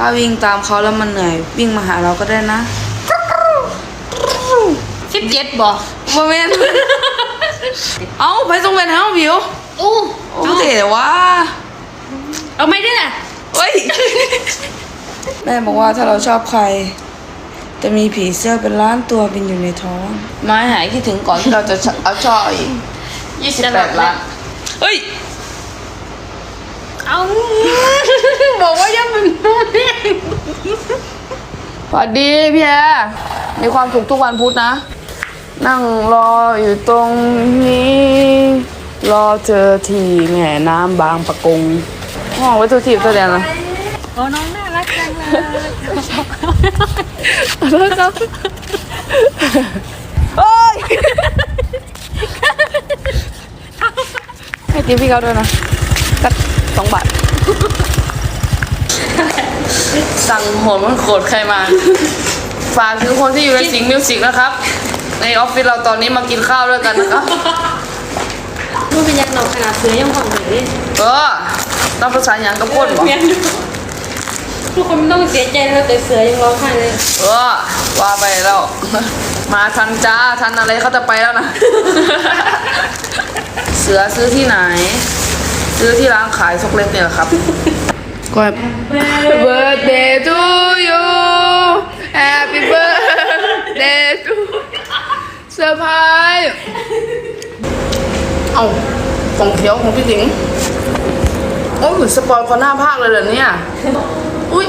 ถ้าวิ่งตามเขาแล้วมันเหนื่อย วิ่งมาหาเราก็ได้นะสิบเจ็ดบอกโมเมนเอ้าไปส่งเป็นเฮาผิวอู้โอ้เจ๋ว่าเอาไม่ได้น่ะเฮ้ย แม่บอกว่าถ้าเราชอบใคร จะมีผีเสื้อเป็นล้านตัวบินอยู่ในท้องไม้หายคิดถึงก่อนที่เราจะเอาช่ออีกยี่สิบแปดล้านเฮ้ย เอา บอกว่ายังเป็นโน่นเนี่ย สวัสดีพี่แอร์มีความสุขทุกวันพุธนะ นั่งรออยู่ตรงนี้ รอเจอทีแม่น้ำบางปะกงห้องไว้ทุกทีตัวเดียวนะโอ้น้องน่ารักจังเลยแล้วครับโอ้ยให้ติ๊บพี่เขาด้วยนะสักสองบาท สั่งโหดมันโขดใครมา ฝากถึงคนที่อยู่ในสิงห์มิวสิกนะครับ ในออฟฟิศเราตอนนี้มากินข้าวด้วยกันนะครับ มันเป็นยักษ์หนอกขนาดเสือยังของหนูเลยเออต้องประสานอย่างกับคนบอกเมียนทุกคนไม่ต้องเสียใจแล้วแต่เสือยังร้องไห้เลยเออว่าไปแล้ว มาทันจ้าทันอะไรเขาจะไปแล้วนะ เสือซื้อที่ไหน ซื้อที่ร้านขายซกเล็กเนี่ยแหละครับ ก็ birthday to you happy birthday to เซอร์ไพรส์เอาของเขียวของพี่ติงโอ้ยสปอยคนหน้าภาคเลยเหรอเนี่ย อุ้ย